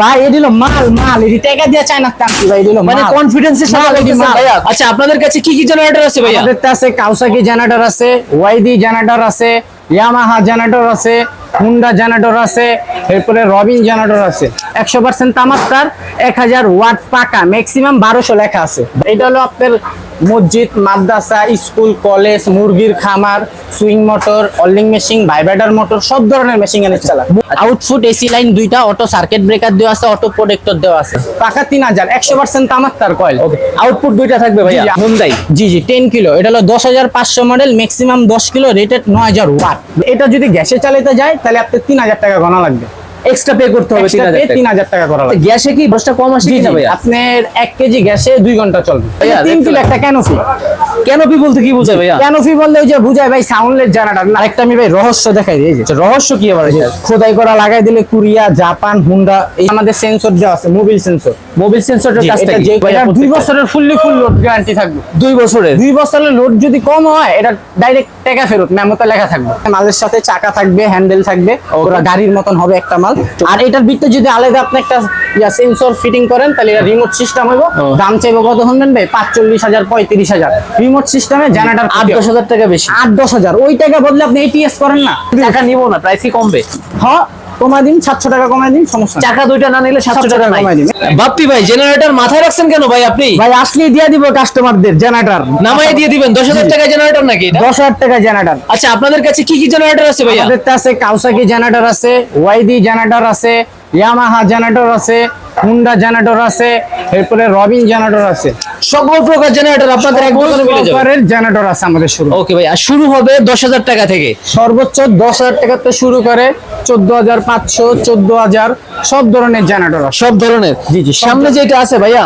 ভাই এ দিল মাল মাল এটি টাকা দিয়ে চায়না টানছি ভাই দিল মানে কনফিডেন্সের সাথে। ভাইয়া? আচ্ছা আপনাদের কাছে কি কি জেনারেটর আছে ভাইয়া? আমাদের কাছে কাউসাকি জেনারেটর আছে ওয়াইডি জেনারেটর আছে ইয়ামাহা জেনারেটর আছে হুন্ডা জেনারেটর আছে এরপরে রবিন জেনারেটর আছে। একশো পার্সেন্ট তামাক্কার এক হাজার ওয়াট পাকা ম্যাক্সিমাম বারোশো লেখা আছে। এটা হলো আপনার মসজিদ মাদ্রাসা স্কুল কলেজ মুরগির খামার swing motor oiling machine vibrator motor সব ধরনের মেশিন এনে চালা আউটফুট এসি লাইন দুইটা অটো সার্কিট ব্রেকার দেওয়া আছে অটো প্রোটেক্টর দেওয়া আছে। পাকা তিন হাজার একশো পার্সেন্ট তামাক্কার কয়েল আউটপুট দুইটা থাকবে জি, জি। জি জি টেন কিলো এটা হলো দশ হাজার পাঁচশো মডেল ম্যাক্সিমাম দশ কিলো রেটেড নয় হাজার ওয়াট এটা যদি গ্যাসে চালাতে যায় তাহলে আপনার তিন হাজার টাকা গণা লাগবে। এক্সট্রা পে করতে হবে Extra pay তিন হাজার টাকা করা লাগবে। গ্যাসে কি দশটা কম আসে কিনা জি আপনার এক কেজি গ্যাসে দুই ঘণ্টা চলবে। ভাইয়া, তিন দেখতে কিলো লাগবে। একটা ক্যানোফি ক্যানোপি বলতে কি বোঝায় ভাইয়া? ক্যানোফি বললে ওই যে বুঝায় ভাই সাউন্ডলেস জানাটার আরেকটা আমি ভাই রহস্য দেখাই দিই এই যে। রহস্য কি আবার খোদাই করা লাগাই দিলে কোরিয়া জাপান হুন্ডা এই আমাদের সেন্সর দেওয়া আছে মোবিল সেন্সর মোবিল সেন্সরের কাজটা কি? ভাইয়া দুই বছরের ফুললি ফুল লোড গ্যারান্টি থাকবে। দুই বছরের? দুই বছরের লোড যদি কম হয় এটা ডাইরেক্ট টাকা ফেরত মেমোতে লেখা থাকবে। মালের সাথে চাকা থাকবে হ্যান্ডেল থাকবে ওরা গাড়ির মতন হবে একটা মাল। আর এটার ভিতরে যদি আলাদা আপনি একটা ইয়া সেন্সর ফিটিং করেন তাহলে এটা রিমোট সিস্টেম হইব। দাম চাইব কত শুনবেন ভাই? পাঁচচল্লিশ হাজার পঁয়ত্রিশ হাজার। রিমোট সিস্টেমে জেনারেটার আট দশ হাজার টাকা বেশি। আট দশ হাজার। ওই টাকা বদলে আপনি এটিএস করেন না। টাকা নিবো না প্রাইসই কি কমবে। হ্যাঁ কমাই দিন সাতশো টাকা কমাই দিন সমস্যা। টাকা দুইটা না নিলে সাতশো 700 টাকা কমাই দিন। বাপ্পি ভাই জেনারেটর মাথায় রাখছেন কেন ভাই আপনি ভাই আসলেই দিয়ে দিব কাস্টমারদের জেনারেটার নামাই দিয়ে দিবেন দশ হাজার টাকা জেনারেটর নাকি এটা? দশ হাজার টাকা জেনারেটার আচ্ছা আপনাদের কাছে কি কি জেনারেটর আছে ভাইয়া আমাদের আছে কাউসাকি জেনারেটর আছে ওয়াইডি জেনারেটর আছে ইয়ামাহা জেনারেটর আছে হুন্ডা জেনারেটর আছে এরপরে রবিন জেনারেটর আছে সকল প্রকার জেনারেটর আপনাদের এক দোকানে মিলে যাবে। জেনারেটর আছে আমাদের শুরু। ওকে ভাই আর শুরু হবে দশ হাজার টাকা থেকে। সর্বোচ্চ দশ হাজার টাকা তো শুরু করে চোদ্দ হাজার পাঁচশো চোদ্দ হাজার সব ধরনের জেনারেটর সব ধরনের? জি, জি, সামনে যেটা আছে ভাইয়া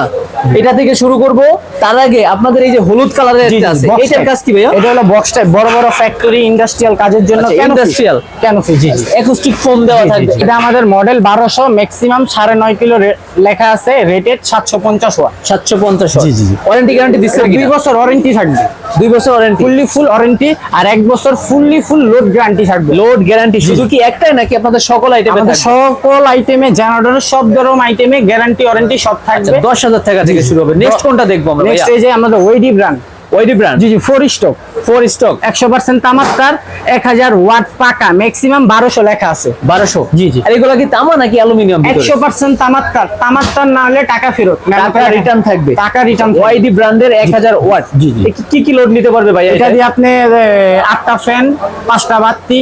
এটা থেকে শুরু করব তার আগে আপনাদের এই যে হলুদ কালারের একটা আছে এটার কাজ কি ভাইয়া? এটা হলো বক্স টাইপ বড় বড় ফ্যাক্টরি ইন্ডাস্ট্রিয়াল কাজের জন্য ইন্ডাস্ট্রিয়াল industrial। ক্যানোফি জি জি। অ্যাকোস্টিক ফোম দেওয়া থাকবে। এটা আমাদের মডেল বারোশো ম্যাক্সিমাম সাড়ে নয় কিলো রে- লেখা আছে রেটেড সাতশো পঞ্চাশ ওয়াট। সাতশো পঞ্চাশ জি, জি, জি। ওয়ারেন্টি গ্যারান্টি দিচ্ছে দুই বছর ওয়ারেন্টি থাকবে। দুই বছর ওয়ারেন্টি ফুললি ফুল ওয়ারেন্টি আর এক বছর ফুললি ফুল লোড গ্যারান্টি থাকবে। লোড গ্যারান্টি শুধু কি একটাই নাকি আপনাদের সকল আইটেমে আমাদের সকল আইটেমে জেনারেটর সব ধরনের আইটেমে গ্যারান্টি ওয়ারেন্টি সব থাকবে। দশ হাজার টাকা থেকে শুরু হবে। নেক্সট কোনটা দেখব আমরা নেক্সট এই যে আমাদের ওয়েডি ব্র্যান্ড ওইডি ব্র্যান্ড? জি জি ফোর স্টক ফোর স্টক একশো পার্সেন্ট তামাক্কার এক হাজার ওয়াট পাকা ম্যাক্সিমাম বারোশো লেখা আছে। বারোশো? জি, জি। আর এগুলো কি তামা নাকি অ্যালুমিনিয়াম একশো পার্সেন্ট তামাক্কার তামাক্কার না হলে টাকা ফেরত। টাকা রিটার্ন থাকবে। টাকা রিটার্ন ওয়াইডি ব্র্যান্ডের এক হাজার ওয়াট। জি, জি। কি কি লোড নিতে পারবে এটা এটা? দিয়ে আপনি আটটা ফ্যান পাঁচটা বাতি।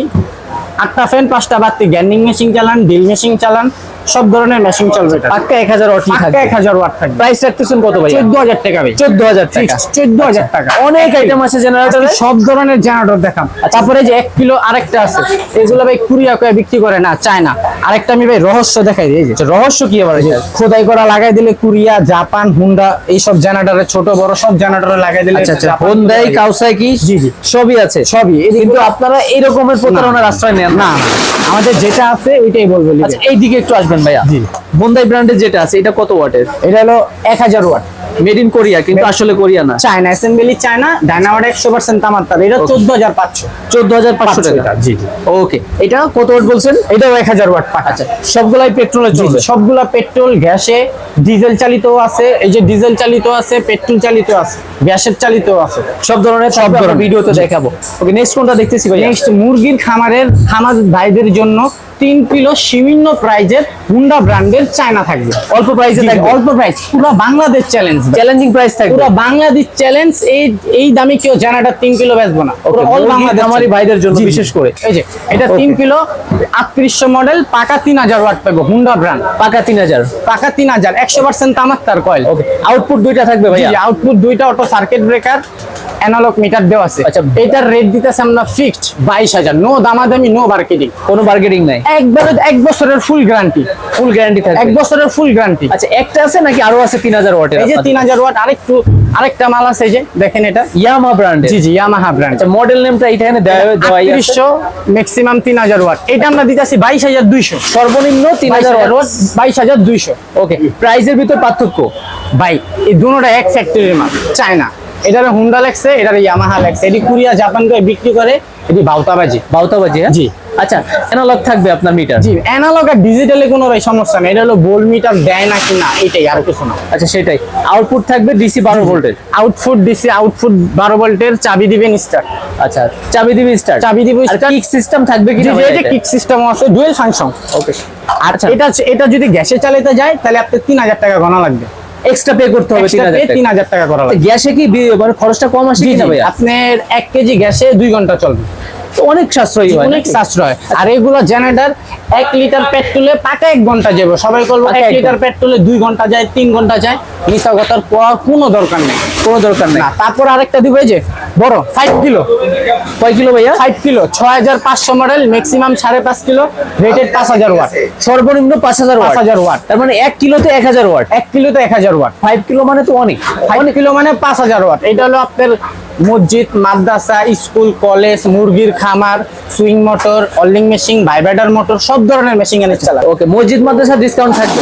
আটটা ফ্যান পাঁচটা বাতি। গ্যান্ডিং মেশিন চালান ডিল মেশিন চালান। সব ধরনের মেশিন চলবে পাক্কা এক হাজার ওয়াট পাক্কা থাকবে। এক হাজার ওয়াট থাকবে। প্রাইস রাখতেছেন কত ভাই চোদ্দ হাজার টাকা ভাই। চোদ্দ হাজার টাকা। চোদ্দ হাজার টাকা। অনেক আইটেম আছে জেনারেটরে সব ধরনের জেনারেটর দেখাম। তারপরে যে এক কিলো আরেকটা আছে। এগুলো ভাই কুরিয়া করে বিক্রি করে না চায় না আরেকটা আমি ভাই রহস্য দেখাই দিই রহস্য কি আবার খোদাই করা লাগাই দিলে কুরিয়া জাপান হুন্ডা এইসব জেনারেটরে ছোট বড় সব জেনারেটরে লাগাই দিলে আচ্ছা আচ্ছা। হোন্ডাই হুন্ডা জি, জি। সবই আছে। সবই। কিন্তু আপনারা এই রকমের প্রতারণার আশ্রয় নেন না। আমাদের যেটা আছে ওইটাই বলব। আচ্ছা এই দিকে একটু আসবেন। ভাইয়া। জি। হোন্ডাই ব্র্যান্ডের যেটা আছে এটা কত ওয়াটের? এটা হলো এক হাজার ওয়াট। মেড ইন কোরিয়া কিন্তু আসলে কোরিয়া না। চায়না অ্যাসেম্বলি চায়না ডায়নাওয়াট একশো পার্সেন্ট তামার তার। এটা চোদ্দ হাজার পাঁচশো। চোদ্দ হাজার পাঁচশো টাকা। জি ওকে এটা কত ওয়াট বলছেন? এটাও এক হাজার ওয়াট পাকা আচ্ছা সবগুলাই পেট্রোলে চলবে। সবগুলা পেট্রোল গ্যাসে ডিজেল চালিত আছে এই যে ডিজেল চালিত আছে পেট্রোল চালিত আছে গ্যাসের চালিত আছে। সব ধরনের সব ধরনের। ধরনের। ভিডিওতে দেখাবো। ওকে নেক্সট কোনটা দেখতেছি ভাই নেক্সট মুরগির খামারের খামার ভাইদের জন্য তিন কিলো সীমিন্ন প্রাইজের হুন্ডা ব্র্যান্ডের চায়না থাকবে। অল্প প্রাইসে থাকবে। অল্প প্রাইস পুরো বাংলাদেশ চ্যালেঞ্জ চ্যালেঞ্জিং প্রাইস থাকবে। পুরো বাংলাদেশ চ্যালেঞ্জ এই এই দামে কেউ জানাটা তিন কিলো বেচবো না। মুরগির বাংলাদেশ challenge। ভাইদের জন্য। বিশেষ করে। এই যে এটা তিন কিলো আটত্রিশশো মডেল পাকা তিন হাজার ওয়াট পাবো হুন্ডা ব্র্যান্ড পাকা তিন হাজার। পাকা তিন হাজার একশো পার্সেন্ট তামাক্তার কয়েল ওকে আউটপুট দুইটা থাকবে ভাইয়া? আউটপুট দুইটা auto circuit breaker analogue meter দেওয়া আছে। আচ্ছা। এটার রেট দিতেছে আমরা ফিক্সড বাইশ হাজার। নো দামাদামি নো মার্কেটিং কোনো মার্কেটিং নাই। একবারে এক বছরের ফুল গ্যারান্টি ফুল গ্যারান্টি থাকবে। এক বছরের ফুল গ্যারান্টি আচ্ছা একটা আছে নাকি আরও আছে তিন হাজার ওয়াটের এই যে তিন হাজার ওয়াট আরেকটু আরেকটা মাল আছে এই যে দেখেন এটা। ইয়ামা ব্র্যান্ডের জি জি ইয়ামাহা ব্র্যান্ড আচ্ছা মডেল নেমটা এখানে দেওয়া দেওয়াই আছে। আটত্রিশশো ম্যাক্সিমাম তিন হাজার ওয়াট। এটা আমরা দিতেছি বাইশ হাজার দুইশো। সর্বনিম্ন তিন বাইশ হাজার হাজার ওয়াট। ওয়াট বাইশ হাজার দুইশো। ওকে প্রাইসের ভিতর পার্থক্য? ভাই এই দুটোটা এক ফ্যাক্টরির মাল চায়না। এটার হুন্ডা লাগছে এটার ইয়ামাহা লাগছে। এটি কুরিয়া জাপান করে বিক্রি করে এটি বাউতাবাজি। বাউতাবাজি হ্যাঁ? জি। আচ্ছা অ্যানালগ থাকবে আপনার মিটার জি অ্যানালগ আর ডিজিটালে কোনো ভাই সমস্যা নেই। এটা হলো বোল মিটার দেয় নাকি না এটাই আর কিছু না। আচ্ছা সেটাই। আউটপুট থাকবে ডিসি বারো ভোল্টের আউটপুট ডিসি আউটপুট বারো ভোল্টের চাবি দিবেন স্টার্ট আচ্ছা চাবি দিবি স্টার্ট চাবি দিব। কিক সিস্টেম থাকবে কি জি, এই যে কিক সিস্টেম আছে ডুয়েল ফাংশন ওকে আচ্ছা। এটা এটা যদি গ্যাসে চালাতে যায় তাহলে আপনার তিন হাজার টাকা গণা লাগবে। এক্সট্রা পে করতে হবে তিন Extra হাজার pay তিন হাজার টাকা করা লাগবে। গ্যাসে কি মানে খরচটা কম আসে জি, কিনা জি, ভাইয়া? আপনার এক কেজি গ্যাসে দুই ঘণ্টা চলবে। অনেক সাশ্রয়ী হয় অনেক নাকি? সাশ্রয়। আর এগুলো জেনারেটর এক লিটার পেট্রোলে পাকা এক ঘণ্টা যাবে। সবাই পাকা এক লিটার পেট্রোলে দুই ঘণ্টা যায় তিন ঘণ্টা যায়। মিশা কথার কোয়া কোনো দরকার নেই। কোনো দরকার নেই। তারপর আরেকটা দিবে যে বড় ফাইভ কিলো কয় কিলো ভাইয়া? ফাইভ কিলো ছয় হাজার পাঁচশো মডেল ম্যাক্সিমাম সাড়ে পাঁচ কিলো রেটেড পাঁচ হাজার ওয়াট সর্বনিম্ন পাঁচ হাজার ওয়াট 5000 ওয়াট। তার মানে এক কিলোতে এক হাজার ওয়াট এক কিলোতে এক হাজার ওয়াট ফাইভ কিলো মানে তো অনেক। ফাইভ কিলো মানে পাঁচ হাজার ওয়াট এটা হলো আপনার মসজিদ মাদ্রাসা স্কুল কলেজ মুরগির খামার swing motor oiling machine vibrator motor সব ধরনের মেশিন এনে চালা ওকে মসজিদ মাদ্রাসা ডিসকাউন্ট থাকবে?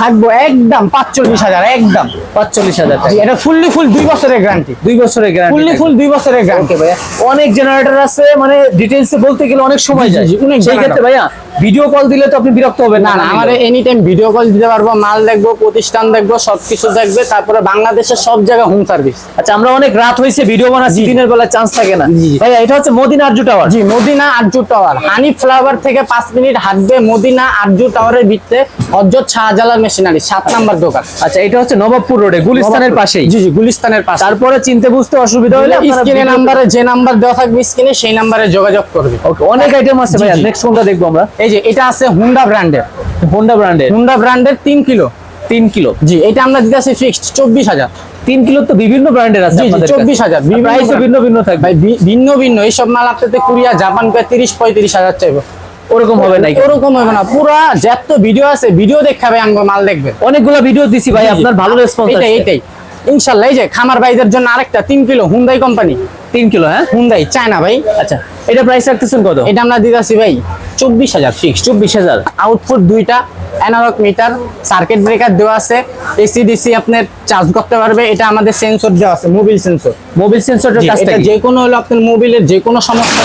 থাকব একদম পাঁচচল্লিশ হাজার একদম। পাঁচচল্লিশ হাজার এটা ফুললি ফুল দুই বছরের গ্যারান্টি দুই বছরের গ্যারান্টি ফুললি ফুল দুই বছরের গ্যারান্টি ভাইয়া। অনেক জেনারেটর আছে মানে ডিটেলসে বলতে গেলে অনেক সময় যায়। সেই ক্ষেত্রে ভাইয়া ভিডিও কল দিলে তো আপনি বিরক্ত হবেন না না আমার এনি টাইম ভিডিও কল দিতে পারব মাল দেখব প্রতিষ্ঠান দেখব সবকিছু দেখবে তারপরে বাংলাদেশের সব জায়গায় হোম সার্ভিস আচ্ছা আমরা অনেক রাত হয়েছে ভিডিও বানাচ্ছি। দিনের বেলা চান্স থাকে না। জি। এটা হচ্ছে মদিনা আরজু টাওয়ার জি Madina Arzu tower Honey Flower থেকে পাঁচ মিনিট হাঁটবে মদিনা আরজু টাওয়ারের ভিতরে হজরত শাহজালাল মেশিনারি সাত নাম্বার দোকান। আচ্ছা এটা হচ্ছে নবাবপুর রোডে গুলিস্তানের পাশেই। জি জি গুলিস্তানের পাশে। তারপরে চিনতে বুঝতে অসুবিধা হলে আপনারা স্ক্রিনে নাম্বারে যে নাম্বার দেওয়া থাকবে স্ক্রিনে সেই নাম্বারে যোগাযোগ করবে। ওকে অনেক আইটেম আছে জি। নেক্সট কোনটা দেখব আমরা। এই যে এটা আছে হুন্ডা ব্র্যান্ডের হোন্ডা ব্র্যান্ডের হুন্ডা ব্র্যান্ডের তিন কিলো। তিন কিলো। জি এটা আমরা দিতেছি ফিক্সড চব্বিশ হাজার। তিন কিলো তো বিভিন্ন ব্র্যান্ডের আছে 24,000 বিভিন্ন প্রাইসও ভিন্ন ভিন্ন থাকবে। ভিন্ন ভিন্ন। এইসব মাল আপনাদের কোরিয়া জাপান করে তিরিশ পঁয়ত্রিশ হাজার চাইব। ওরকম হবে নাই ওরকম হবে না। পুরা যত ভিডিও আছে ভিডিও দেখাবে আনব মাল দেখবে। অনেকগুলো ভিডিও দিছি ভাই আপনার ভালো রেসপন্স এটাই এটাই ইনশাল্লাহ এই যে খামার ভাইদের জন্য আরেকটা তিন কিলো হুন্দাই কোম্পানি তিন কিলো হ্যাঁ? হুন্দাই চায়না ভাই। আচ্ছা। এটা প্রাইস রাখতেছেন কত? এটা আমরা দিতেছি ভাই চব্বিশ হাজার ফিক্স চব্বিশ হাজার। আউটপুট দুইটা অ্যানালগ মিটার সার্কিট ব্রেকার দেওয়া আছে এসি ডিসি আপনার চার্জ করতে পারবে। এটা আমাদের সেন্সর দেওয়া আছে মোবিল সেন্সর মোবিল সেন্সরের কাজটা যে কোনো হলো আপনার মোবিলের যে কোনো সমস্যা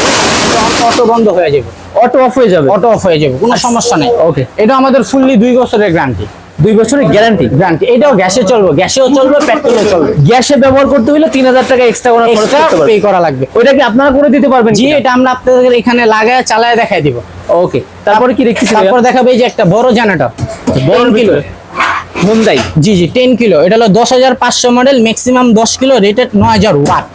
অটো বন্ধ হয়ে যাবে। অটো অফ হয়ে যাবে? অটো অফ হয়ে যাবে কোনো সমস্যা নেই। ওকে এটা আমাদের ফুললি দুই বছরের গ্যারান্টি দুই বছরের গ্যারান্টি গ্যারান্টি এটাও গ্যাসে চলবে গ্যাসেও চলবে পেট্রোলে চলবে। গ্যাসে ব্যবহার করতে হলে তিন হাজার টাকা এক্সট্রা করে খরচ পে করা লাগবে। ওইটা কি আপনারা করে দিতে পারবেন জি এটা আমরা আপনাদের এখানে লাগায় চালায় দেখাই দিব। ওকে তারপরে কি দেখতেছি তারপর দেখাবে এই যে একটা বড় জানাটা। বড় কিলো। হুন্দাই জি জি টেন কিলো। এটা হলো দশ হাজার পাঁচশো মডেল ম্যাক্সিমাম দশ কিলো রেটেড নয় হাজার ওয়াট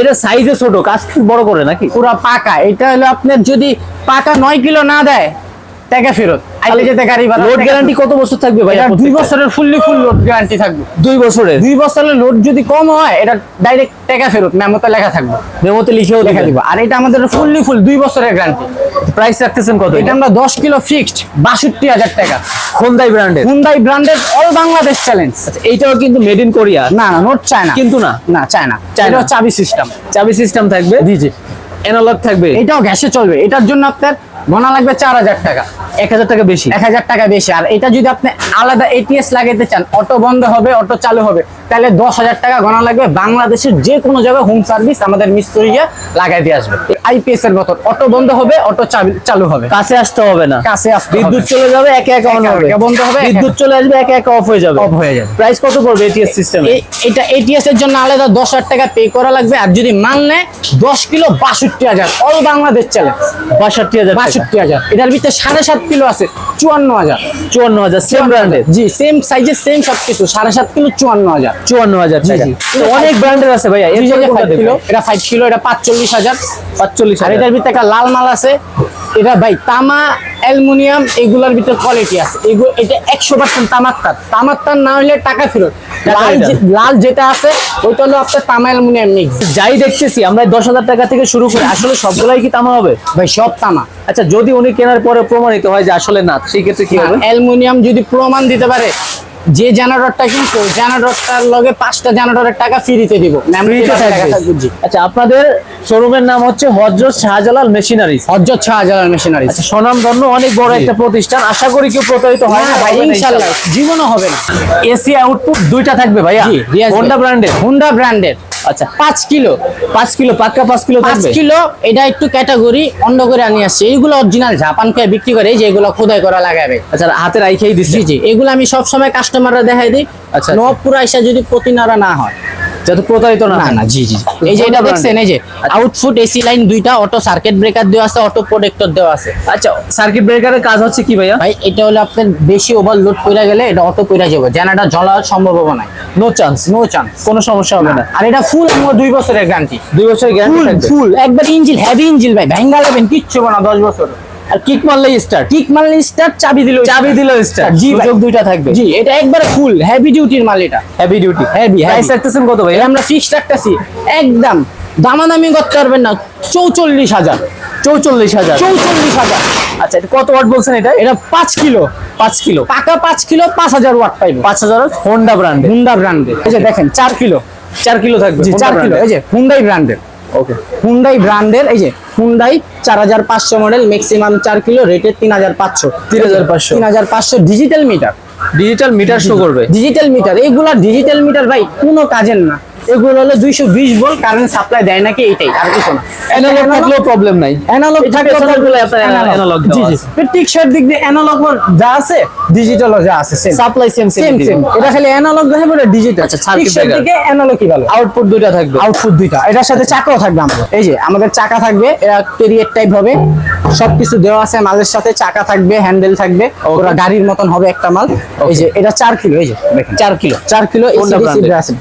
এটা সাইজে ছোট কাজ খুব বড় করে নাকি? পুরা পাকা। এটা হলো আপনার যদি পাকা নয় কিলো না দেয় টাকা ফেরত। আইলে যেতে গাড়ি ভাড়া লোড গ্যারান্টি কত বছর থাকবে ভাই? এটা দুই বছরের ফুললি ফুল লোড গ্যারান্টি থাকবে। দুই বছরের? দুই বছরের লোড যদি কম হয় এটা ডাইরেক্ট টাকা ফেরত মেমোতে লেখা থাকবে। মেমোতে লিখেও লেখা দিব। আর এটা আমাদের ফুললি ফুল দুই বছরের গ্যারান্টি প্রাইস রাখতেছেন কত এটা? আমরা দশ কিলো ফিক্সড বাষট্টি হাজার টাকা। হোন্দাই ব্র্যান্ডের Hyundai branded all Bangladesh challenge এইটাও কিন্তু মেড ইন কোরিয়া না না নোট চায়না কিন্তু না? না চায়না চায়না। এটা চাবি সিস্টেম চাবি সিস্টেম থাকবে? জি জি। অ্যানালগ থাকবে? এটাও গ্যাসে চলবে। এটার জন্য আপনার গোনা লাগবে চার হাজার টাকা। এক হাজার টাকা বেশি? এক হাজার টাকা বেশি। আর এটা যদি আপনি আলাদা এটিএস লাগাইতে চান অটো বন্ধ হবে অটো চালু হবে তাহলে দশ হাজার টাকা গণা লাগবে বাংলাদেশের যে কোনো জায়গায় হোম সার্ভিস আমাদের মিস্ত্রিরা লাগাই দিয়ে আসবে। আইপিএস এর মতন। অটো বন্ধ হবে অটো চালু হবে। কাছে আসতে হবে না? কাছে আসতে বিদ্যুৎ চলে যাবে একে একে অন হবে। বন্ধ হবে, বিদ্যুৎ চলে আসবে একে একে অফ হয়ে যাবে। অফ হয়ে যাবে। প্রাইস কত পড়বে এটিএস সিস্টেম এটা এটিএস এর জন্য আলাদা দশ হাজার টাকা পে করা লাগবে। আর যদি মান নেয় দশ কিলো বাষট্টি হাজার। অল বাংলাদেশ চ্যালেঞ্জ বাষট্টি হাজার। বাষট্টি হাজার। এটার ভিতরে সাড়ে সাত কিলো আছে চুয়ান্ন হাজার। চুয়ান্ন হাজার সেম ব্র্যান্ডের জি সেম সাইজের সেম সবকিছু সাড়ে সাত কিলো চুয়ান্ন হাজার। চুয়ান্ন হাজার অনেক ব্র্যান্ডের আছে ভাইয়া। এটা ফাইভ কিলো এটা পাঁচচল্লিশ হাজার। পাঁচচল্লিশ আর হাজার। এটার ভিতরে একটা লাল মাল আছে এটা ভাই তামা অ্যালুমিনিয়াম এগুলোর ভিতরে কোয়ালিটি আছে। এগুলো এটা একশো পার্সেন্ট তামাক্কার তামাক্কার না হলে টাকা ফেরত। লাল লাল যেটা আছে ওইটা হলো আপনার তামা অ্যালুমিনিয়াম মিক্স যাই দেখতেছি আমরা দশ হাজার টাকা থেকে শুরু করি আসলে সবগুলাই কি তামা হবে? ভাই সব তামা। আচ্ছা যদি উনি কেনার পরে প্রমাণিত হয় যে আসলে না সেই ক্ষেত্রে কি হবে? অ্যালুমিনিয়াম যদি প্রমাণ দিতে পারে যে জেনারেটরটা কিনছো জেনারেটরটার লগে পাঁচটা জেনারেটরের টাকা ফ্রিতে দিব। থাকবে। আচ্ছা আপনাদের শোরুমের নাম হচ্ছে হজরত শাহজালাল মেশিনারি হজরত শাহজালাল মেশিনারি আচ্ছা স্বনামধন্য অনেক বড় একটা প্রতিষ্ঠান। আশা করি কেউ প্রতারিত হয় না ভাই ইনশাআল্লাহ জীবনও হবে না। এসি আউটপুট দুইটা থাকবে ভাইয়া? হোন্ডা ব্র্যান্ডের হোন্ডা ব্র্যান্ডের আচ্ছা পাঁচ কিলো। পাঁচ কিলো পাক্কা পাঁচ কিলো পাঁচ থাকবে? কিলো এটা একটু ক্যাটাগরি অন্য করে আনি আসছে। এইগুলো অরিজিনাল জাপান কে বিক্রি করে যে এগুলো খোদাই করা লাগাবে। আচ্ছা হাতে রাইখেই দিচ্ছি। জি জি এগুলো আমি সব সময় কাস্টমাররা দেখাই দিই। আচ্ছা। নবপুর আইসা যদি প্রতিনারা না হয়। যাতে প্রতারিত না না জি জি এই যে এটা দেখছেন এই যে আচ্ছা। আউটফুট এসি লাইন দুইটা অটো সার্কিট ব্রেকার দেওয়া আছে অটো প্রোটেক্টর দেওয়া আছে। আচ্ছা সার্কিট ব্রেকারের কাজ হচ্ছে কি ভাইয়া? ভাই এটা হলো আপনার বেশি ওভারলোড করে গেলে এটা অটো করে যাবে। জেনারেটর জ্বলার সম্ভাবনা নাই নো চান্স নো চান্স কোনো সমস্যা হবে না। আর এটা ফুল আমার দুই বছরের গ্যারান্টি দুই বছরের গ্যারান্টি ফুল একবার ইঞ্জিন হেভি ইঞ্জিন ভাই। ভেঙ্গা কিচ্ছু হবে না দশ বছর। আর কিক স্টার্ট কিক মারলে চাবি দিল চাবি দিল জি সুযোগ দুইটা থাকবে। জি এটা একবারে ফুল হেভি ডিউটির মাল এটা। হেভি ডিউটি হেভি প্রাইস রাখতেছেন কত ভাই? আমরা ফিক্সড রাখতেছি। একদম। দামাদামি করতে পারবেন না। চৌচল্লিশ হাজার। চৌচল্লিশ হাজার। চৌচল্লিশ হাজার। আচ্ছা এটা কত ওয়াট বলছেন এটা? এটা পাঁচ কিলো। পাঁচ কিলো। পাকা পাঁচ কিলো পাঁচ হাজার ওয়াট পাইবে। পাঁচ হাজার হোন্ডা ব্র্যান্ডে হুন্ডা ব্র্যান্ডের এই যে দেখেন চার কিলো। চার কিলো থাকবে চার কিলো। এই যে হুন্ডাই ব্র্যান্ডের ওকে হুন্ডাই ব্র্যান্ডের এই যে হুন্ডাই চার হাজার পাঁচশো মডেল ম্যাক্সিমাম চার কিলো রেটের তিন হাজার পাঁচশো। 3,500 তিন হাজার পাঁচশো digital meter digital meter show করবে। ডিজিটাল মিটার এইগুলা ডিজিটাল মিটার ভাই কোনো কাজের না। এগুলো হলো ভোল্ট কারেন্ট সাপ্লাই দেয় নাকি এটাই আর কিছু না। অ্যানালগ থাকলেও প্রবলেম নাই। অ্যানালগ থাকলে analog জি জি। টিকশার দিক দিয়ে অ্যানালগ যা আছে ডিজিটালও যা আছে same supply same same same এটা খালি অ্যানালগ দেখাবো এটা ডিজিটাল আচ্ছা, breaker। দিকে অ্যানালগই ভালো। আউটপুট দুইটা থাকবে। আউটপুট দুইটা। এটার সাথে চাকাও থাকবে আমাদের। এই যে আমাদের চাকা থাকবে এরা ক্যারিয়ার টাইপ হবে। সবকিছু দেওয়া আছে মালের সাথে চাকা থাকবে হ্যান্ডেল থাকবে। ওরা গাড়ির মতন হবে একটা মাল। এই যে এটা চার কিলো এই যে দেখেন। চার কিলো। চার কিলো এসি। আছে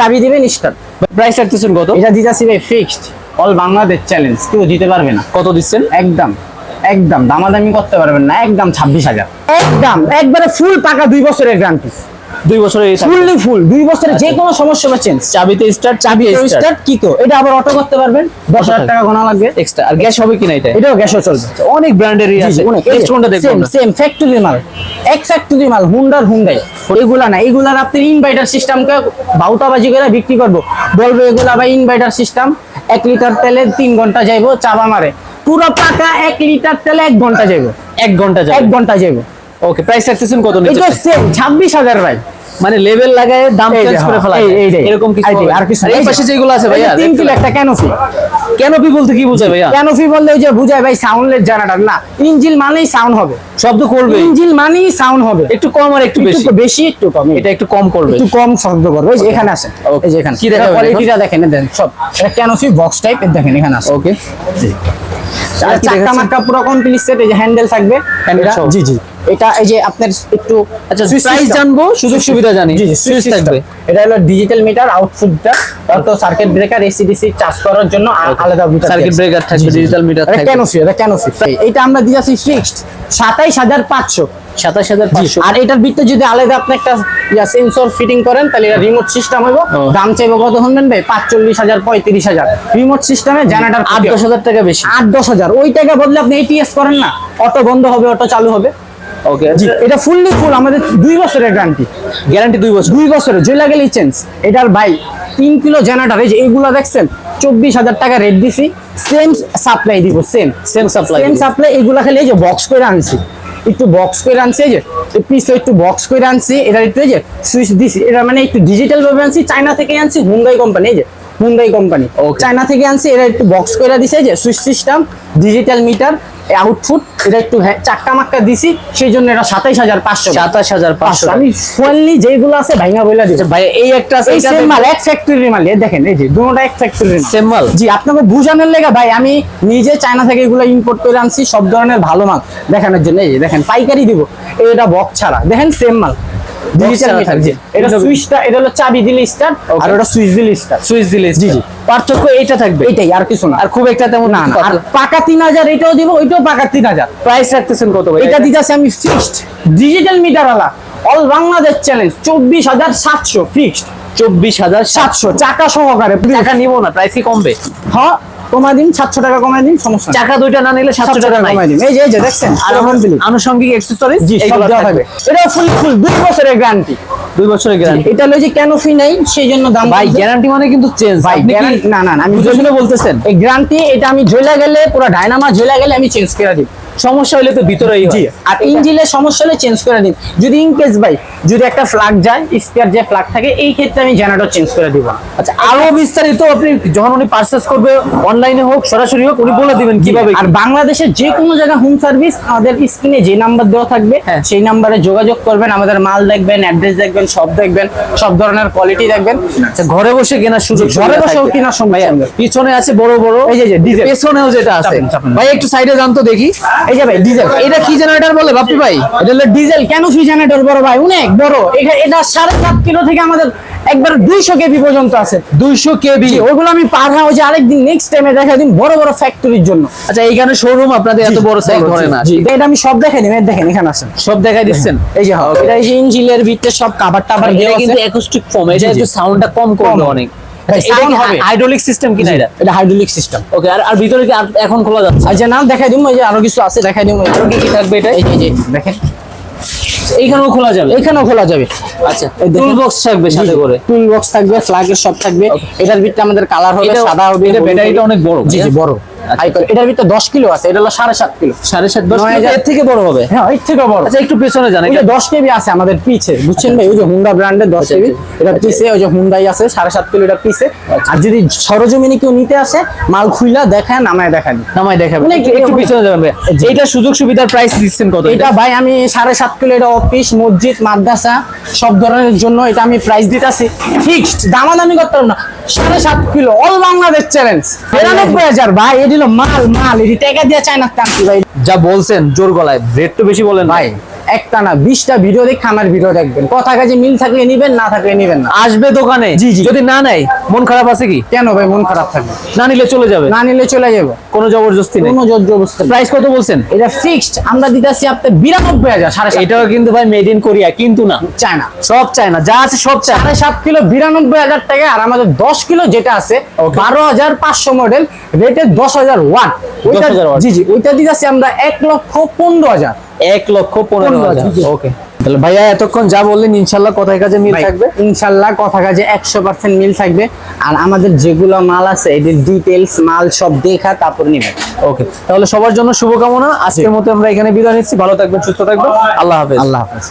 চাবি দিবেন স্টার্ট প্রাইস রাখতেছেন কত? এটা দিতেছি ভাই ফিক্সড অল বাংলাদেশ চ্যালেঞ্জ কেউ দিতে পারবে না। কত দিচ্ছেন? একদম একদম দামাদামি করতে পারবেন না একদম ছাব্বিশ হাজার। একদম একবারে ফুল টাকা দুই বছরের গ্যারান্টি দুই বছরের থাকবে। ফুললি ফুল দুই বছরে যে কোনো সমস্যা বা চেঞ্জ চাবিতে স্টার্ট চাবি স্টার্ট কি তো? এটা আবার অটো করতে পারবেন দশ হাজার টাকা গোনা লাগবে। এক্সট্রা আর গ্যাস হবে কিনা এটা? এটাও গ্যাসও চলবে। অনেক ব্র্যান্ডেরই আছে। নেক্সট কোনটা দেখব সেম সেম ফ্যাক্টরি মাল। এক ফ্যাক্টরি মাল হুন্ডার হুন্ডাই এগুলা না এগুলার আপনি ইনভার্টার সিস্টেমকে বাউতাবাজি করে বিক্রি করব। বলব এগুলা বা ইনভার্টার সিস্টেম এক লিটার তেলে তিন ঘণ্টা যাইবো চাবা মারে। পুরো পাকা এক লিটার তেলে এক ঘণ্টা যাইবো। এক ঘণ্টা এক যাবে ঘণ্টা যাইবো। ওকে প্রাইস রাখতেছেন কত এটা সেম ছাব্বিশ হাজার ভাই। মানে লেভেল লাগায় দাম চেঞ্জ করে হ্যাঁ, ফেলা। এরকম কিছু আর কিছু এই পাশে যেগুলো আছে ভাইয়া তিন কিলো একটা ক্যানোফি ক্যানোপি বলতে কি বোঝায় ভাইয়া? ক্যানোফি বললে ওই যে বুঝায় ভাই সাউন্ডলেস জানাটার না ইঞ্জিল মানেই সাউন্ড হবে। শব্দ করবে। ইঞ্জিন মানেই সাউন্ড হবে। একটু কম আর একটু বেশি একটু বেশি। একটু কম এটা একটু কম করবে। একটু কম শব্দ করবে এই এখানে আছে. এই যে এখানে। কি এখন? কোয়ালিটিটা দেখেন দেখেন সব। এটা ক্যানোফি বক্স টাইপ দেখেন এখানে আছে ওকে আর কি চাক্কা পুরো কমপ্লিট সেট এই যে হ্যান্ডেল থাকবে। Handle জি জি। এটা এই যে আপনার একটু আচ্ছা প্রাইস জানব সুযোগ সুবিধা জানি। জি জি সুইচ সুইচ থাকবে। এটা হলো ডিজিটাল মিটার আউটপুটটা তো circuit breaker AC DC charge করার জন্য আলাদা মিটার সার্কিট ব্রেকার থাকবে ডিজিটাল মিটার এটা কেন সি এটা ক্যানোফি এইটা আমরা দিয়েছি ফিক্সড সাতাইশ হাজার পাঁচশো। সাতাশ হাজার পাঁচশো। আর এটার ভিতরে যদি আলাদা আপনি একটা সেন্সর ফিটিং করেন তাহলে এটা রিমোট সিস্টেম হইব। দাম চাইব কত শুনবেন ভাই? পাঁচচল্লিশ হাজার পঁয়ত্রিশ হাজার। রিমোট সিস্টেমে জেনারেটর আট দশ হাজার টাকা বেশি। আট দশ হাজার। ওই টাকা বদলে আপনি এটিএস করেন না। অটো বন্ধ হবে অটো চালু হবে। ওকে জি এটা ফুললি ফুল আমাদের দুই বছরের গ্যারান্টি গ্যারান্টি দুই বছর। দুই বছরের যে লাগে লিচেন্স এটার ভাই তিন কিলো জেনারেটর এই যে এইগুলো দেখছেন চব্বিশ হাজার টাকা রেট দিছি। সেম সাপ্লাই দিব same same supply same supply এগুলা খালি এই যে বক্স করে আনছি। একটু বক্স করে আনছি এই যে পিসও একটু বক্স করে আনছি এটা একটু এই যে সুইচ দিছি এটা মানে একটু ডিজিটাল ভাবে আনছি চায়না থেকে আনছি হুন্ডাই কোম্পানি এই যে হুন্ডাই কোম্পানি. চায়না থেকে আনছি এটা একটু বক্স করে দিছে এই যে switch system digital meter output এটা একটু চাক্কা মাক্কা দিছি সেই জন্য এটা সাতাইশ হাজার পাঁচশো সাতাশ হাজার পাঁচশো আমি ফুললি যেগুলো আছে ভাইয়া বইলা দিচ্ছি ভাই এই একটা আছে এই সেম মাল এক ফ্যাক্টরি মাল দেখেন এই যে দুটোটা এক ফ্যাক্টরি সেম মাল। জি আপনাকে বুঝানোর লেগে ভাই আমি নিজে চায়না থেকে এগুলো ইম্পোর্ট করে আনছি সব ধরনের ভালো মাল। দেখানোর জন্য এই যে দেখেন পাইকারি দিব এটা বক ছাড়া। দেখেন সেম মাল। ডিজিটাল মিটার জি। এটা এটা- সুইচটা এটা হলো চাবি দিলে স্টার্ট আর ওটা সুইচ দিলে স্টার্ট সুইচ দিলে জি, জি। পার্থক্য এইটা থাকবে। এইটাই আর কিছু না। আর খুব একটা তেমন না না আর পাকা তিন হাজার এটাও দিব ওইটাও পাকা তিন হাজার। প্রাইস রাখতেছেন কত ভাই? এটা দিতেছি আমি ফিক্সড ডিজিটাল মিটার ওয়ালা অল বাংলাদেশ চ্যালেঞ্জ চব্বিশ হাজার সাতশো ফিক্সড চব্বিশ হাজার সাতশো। চাকা সহকারে। টাকা নিবো না প্রাইস কি কমবে? হ্যাঁ। কমাই দিন সাতশো টাকা কমাই দিন সমস্যা চাকা দুইটা না নিলে সাতশো টাকা নাই। কমাই দিন। এই যে এই যে দেখছেন? আর আনুষঙ্গিক অ্যাক্সেসরিজ থাকবে। এটা ফুল ফুল দুই বছরের গ্যারান্টি দুই বছরের গ্যারান্টি এটা হলো যে কেন ফি নাই সেই জন্য দাম ভাই গ্যারান্টি মানে কিন্তু চেঞ্জ ভাই না না আমি বুঝে বলতেছেন। এই গ্যারান্টি এটা আমি ঝোলা গেলে পুরো ডায়নামা ঝোলা গেলে আমি চেঞ্জ করে দিই সমস্যা হলে তো ভিতরেই জি। হয় আর ইঞ্জিনের সমস্যা হলে চেঞ্জ করে দিন। যদি ইনকেস ভাই যদি একটা ফ্লাগ যায় স্পেয়ার যে ফ্লাগ থাকে এই ক্ষেত্রে আমি জেনারেটর চেঞ্জ করে দিব। আচ্ছা আরও বিস্তারিত আপনি যখন উনি পারচেস করবে অনলাইনে হোক সরাসরি হোক উনি বলে দিবেন কীভাবে আর বাংলাদেশের যে কোনো জায়গায় হোম সার্ভিস আমাদের স্ক্রিনে যে নাম্বার দেওয়া থাকবে হ্যাঁ। সেই নাম্বারে যোগাযোগ করবেন আমাদের মাল দেখবেন অ্যাড্রেস দেখবেন সব দেখবেন সব ধরনের কোয়ালিটি দেখবেন। আচ্ছা, ঘরে বসে কেনার সুযোগ ঘরে বসে কেনার সময় পিছনে আছে বড় বড় এই যে। পেছনেও যেটা আছে। ভাই একটু সাইডে যান তো দেখি। এই যে ভাই ডিজেল এটা কি জেনারেটর বলে বাপি ভাই? এটা হলো ডিজেল কেন ফ্রি জেনারেটর বড় ভাই? অনেক বড়। এটা সাড়ে সাত কিলো থেকে আমাদের একবার দুইশো কেবি পর্যন্ত আছে। দুইশো কেবি জি, ওইগুলো আমি পাঠাবো যে আরেকদিন নেক্সট টাইমে দেখা দিন বড় বড় ফ্যাক্টরির জন্য। আচ্ছা এইখানে শোরুম আপনাদের এত বড় সাইজ ধরে না। এটা আমি সব দেখে নিব দেখেন এখানে আছেন সব দেখাই দিচ্ছেন? এই যে হ্যাঁ, এটা ইঞ্জিনের ভিতরে সব এটা দেওয়া কিন্তু অ্যাকোস্টিক ফর্ম এটা। একটু সাউন্ডটা কম করবে অনেক। ভাই, আচ্ছা, এটা। হাইড্রোলিক সিস্টেম কিনা এটা? এটা হাইড্রোলিক সিস্টেম ওকে আর আর ভিতরে কি এখন খোলা যাচ্ছে? নাম দেখাই দিম ওই যে আরও কিছু আছে দেখাই দিম আরও কি কি থাকবে এটা? এই যে দেখেন। এইখানেও খোলা যাবে? এখানেও খোলা যাবে। আচ্ছা টুল বক্স থাকবে সাথে করে? টুল বক্স থাকবে ফ্ল্যাগের সব থাকবে। এটার ভিতরে আমাদের কালার হবে সাদা হবে এটা ব্যাটারিটা অনেক বড়, জি জি বড়। হাই কোয়ালিটি এটার ভিতরে 10 কিলো আছে এটা হলো 7.5 কিলো। সাড়ে সাত দশ নয় কিলো হাজার- এর থেকে বড় হবে? হ্যাঁ এর থেকে বড়। আচ্ছা একটু পেছনে যান এটা 10 কেবি আছে আমাদের পিছে বুঝছেন ভাই? ওই যে হুন্ডা ব্র্যান্ডের 10 কেবি এটা পিছে ওই যে হুন্ডাই আছে 7.5 কিলো এটা পিছে। আর যদি সরজমিনে কেউ নিতে আসে মাল খুইলা দেখায় নামায় দেখান। নামাই দেখাবেন অনেক- একটু- একটু পিছনে যাবেন ভাই। সুযোগ সুবিধার প্রাইস দিচ্ছেন কত? এটা ভাই আমি সাড়ে সাত কিলো এটা অফিস মসজিদ মাদ্রাসা সব ধরনের জন্য এটা আমি প্রাইস দিতেছি। ফিক্সড দামাদামি করতে পারব না। সাড়ে সাত কিলো অল বাংলাদেশ চ্যালেঞ্জ নিরানব্বই হাজার ভাই হলো মাল মাল এটি টাকা দিয়ে চায় না ভাই। যা বলছেন জোর গলায়। রেট তো বেশি বলেন ভাই একটা না বিশটা ভিডিও দেখে আমার ভিডিও দেখবেন। কথা কাজে মিল থাকলে নিবেন না থাকলে নিবেন না। আসবে দোকানে? জি, জি। যদি না নেয় মন খারাপ আছে কি? কেন ভাই মন খারাপ থাকবে? না নিলে চলে যাবে? না নিলে চলে যাবে। কোনো জবরদস্তি নেই। কোনো অবস্থা প্রাইস কত বলছেন? এটা ফিক্সড আমরা দিতেছি আপনার বিরানব্বই হাজার সাড়ে এটাও কিন্তু ভাই মেড ইন কোরিয়া কিন্তু না। চায়না। সব চায় না যা আছে সব চায় সাড়ে সাত কিলো বিরানব্বই হাজার টাকা আর আমাদের দশ কিলো যেটা আছে বারো হাজার পাঁচশো মডেল রেটে দশ হাজার ওয়াট ওইটা জি জি ওইটা দিতেছি আমরা এক লক্ষ পনেরো হাজার। এক লক্ষ পনেরো হাজার। ওকে তাহলে ভাইয়া এতক্ষণ যা বললেন ইনশাল্লাহ কথায় কাজে মিল থাকবে। ইনশাল্লাহ কথা কাজে একশো পার্সেন্ট মিল থাকবে। আর আমাদের যেগুলো মাল আছে এদের ডিটেলস মাল সব দেখা তারপর নিবে ওকে তাহলে সবার জন্য শুভকামনা। আজকের মতো আমরা এখানে বিদায় নিচ্ছি। ভালো থাকবেন সুস্থ থাকবেন। আল্লাহ হাফেজ। আল্লাহ হাফেজ।